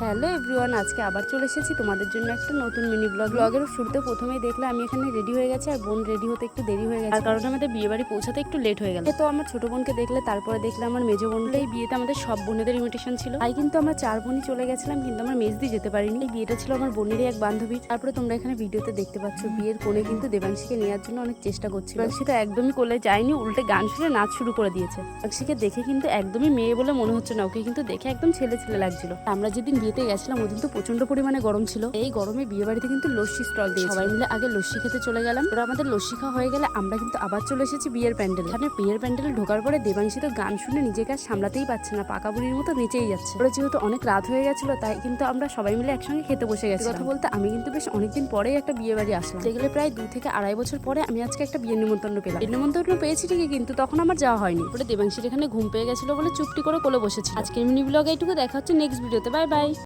Hello everyone আজকে আবার চলে এসেছি তোমাদের জন্য একটা নতুন মিনি ব্লগ ব্লগের শুরুতে প্রথমেই দেখলে আমি এখানে রেডি হয়ে গেছি আর বোন রেডি হতে একটু দেরি হয়ে গেছে। তার কারণে আমাদের বিয়ে বাড়ি পৌঁছাতে একটু লেট হয়ে গেল। তো আমার ছোট বোনকে দেখলে তারপরে দেখলে আমার মেজো বোন এই বিয়েতে আমাদের সব বোনেদের ইনভিটেশন ছিল। তাই কিন্তু আমরা চার বোনই চলে গেছিলাম কিন্তু আমরা মেজদি যেতে পারিনি। এই বিয়েটা ছিল আমার বোনেরই এক বান্ধবী তারপরে তোমরা এখানে ভিডিওতে দেখতে পাচ্ছ বিয়ের কোণে কিন্তু দেবাংশীকে নেওয়ার জন্য অনেক চেষ্টা করছি দেবাংশী তো একদমই কোলে যায়নি উল্টে গান শুনে নাচ শুরু করে দিয়েছে। দেবাংশীকে দেখে কিন্তু একদমই মেয়ে বলে মনে হচ্ছে না ওকে কিন্তু দেখে একদম ছেলে ছেলে লাগছিল। আমরা যেদিন বিয়েতে গেছিলাম, ওদিন তো প্রচণ্ড পরিমাণে গরম ছিল। এই গরমে বিয়ে বাড়িতে কিন্তু লস্যি স্টল দিয়ে সবাই মিলে আগে লস্যি খেতে চলে গেলাম। ওরা আমাদের লস্যি খাওয়া হয়ে গেলে আমরা কিন্তু আবার চলে এসেছি বিয়ের প্যান্ডেল। এখানে বিয়ের প্যান্ডেলে ঢোকার পরে দেবাংশী তো গান শুনে নিজেকে আর সামলাতেই পারছে না। পাকা বুড়ির মতো নিচেই যাচ্ছে। ওরা যেহেতু অনেক রাত হয়ে গেছিল, তাই কিন্তু আমরা সবাই মিলে একসঙ্গে খেতে বসে গেছি কথা বলতে আমি কিন্তু বেশ অনেকদিন পরেই একটা বিয়ে বাড়ি আসলাম যেগুলো প্রায় দু থেকে আড়াই বছর পরে আমি আজকে একটা বিয়ের নিমন্ত্রণ পেলাম। বিয়ের নিমন্ত্রণ পেয়েছি ঠিকই, কিন্তু তখন আমার যাওয়া হয়নি। ওটা দেবাংশীর এখানে ঘুম পেয়ে গেছিল বলে চুপটি করে কোলে বসেছি আজকের মিনি ব্লগ এইটুকু। দেখা হচ্ছে নেক্সট ভিডিওতে বাই বাই